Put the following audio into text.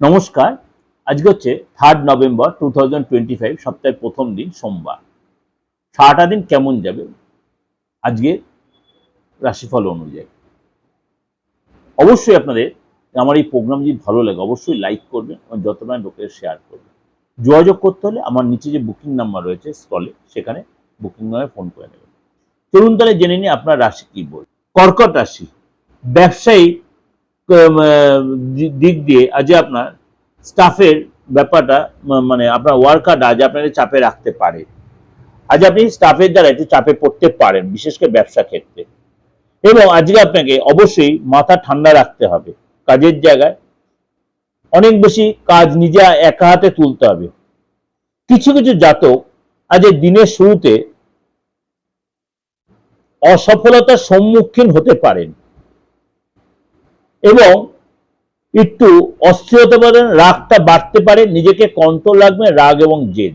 নমস্কার। আজকে হচ্ছে third November two thousand twenty five সপ্তাহের প্রথম দিন, সোমবার। সারাটা দিন কেমন যাবে? আজকে রাশিফল অনুযায়ী। অবশ্যই আপনাদের আমার এই প্রোগ্রাম যদি ভালো লাগে, অবশ্যই লাইক করবেন এবং যতটা লোকের শেয়ার করবেন। যোগাযোগ করতে হলে আমার নিচে যে বুকিং নাম্বার রয়েছে স্টলে সেখানে বুকিং নামে ফোন করে নেবেন। চলুন তাহলে জেনে নিই আপনার রাশি কি বল কর্কট রাশি। ব্যবসায়ী দিক দিয়ে আজ আপনার স্টাফের ব্যাপারটা মানে আপনার ওয়ার্কার আজ আপনাকে চাপে রাখতে পারে। আজ আপনি স্টাফের দ্বারা একটু চাপে পড়তে পারেন, বিশেষ করে ব্যবসা ক্ষেত্রে। এবং আজকে আপনাকে অবশ্যই মাথা ঠান্ডা রাখতে হবে, কাজের জায়গায়। অনেক বেশি কাজ নিজে একা হাতে তুলতে হবে। কিছু কিছু জাতক আজ দিনের শুরুতে অসফলতার সম্মুখীন হতে পারেন। এবং একটু অস্থিরতা পারেন রাগটা বাড়তে পারে নিজেকে কন্ট্রোল রাখবে রাগ এবং জেদ।